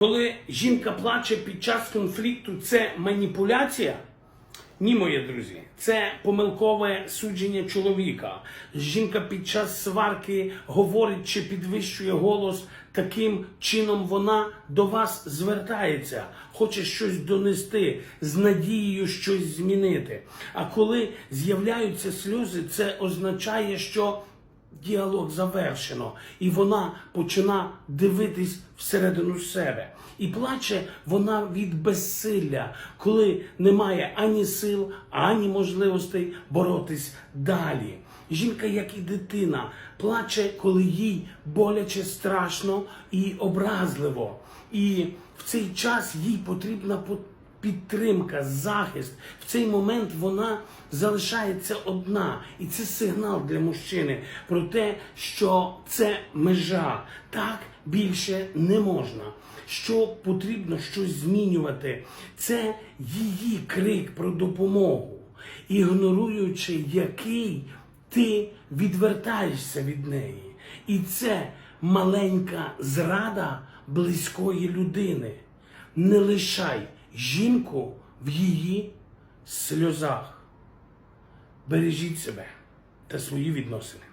Коли жінка плаче під час конфлікту, це маніпуляція? Ні, мої друзі, це помилкове судження чоловіка. Жінка під час сварки говорить чи підвищує голос. Таким чином вона до вас звертається, хоче щось донести з надією щось змінити. А коли з'являються сльози, це означає, що діалог завершено, і вона почина дивитись всередину себе. І плаче вона від безсилля, коли немає ані сил, ані можливостей боротись далі. Жінка, як і дитина, плаче, коли їй боляче, страшно і образливо. І в цей час їй потрібна по- підтримка, захист. В цей момент вона залишається одна, і це сигнал для мужчини про те, що це межа. Так більше не можна. Що потрібно щось змінювати, це її крик про допомогу, ігноруючи який ти відвертаєшся від неї. І це маленька зрада близької людини. Не лишай жінку в її сльозах. Бережіть себе та свої відносини.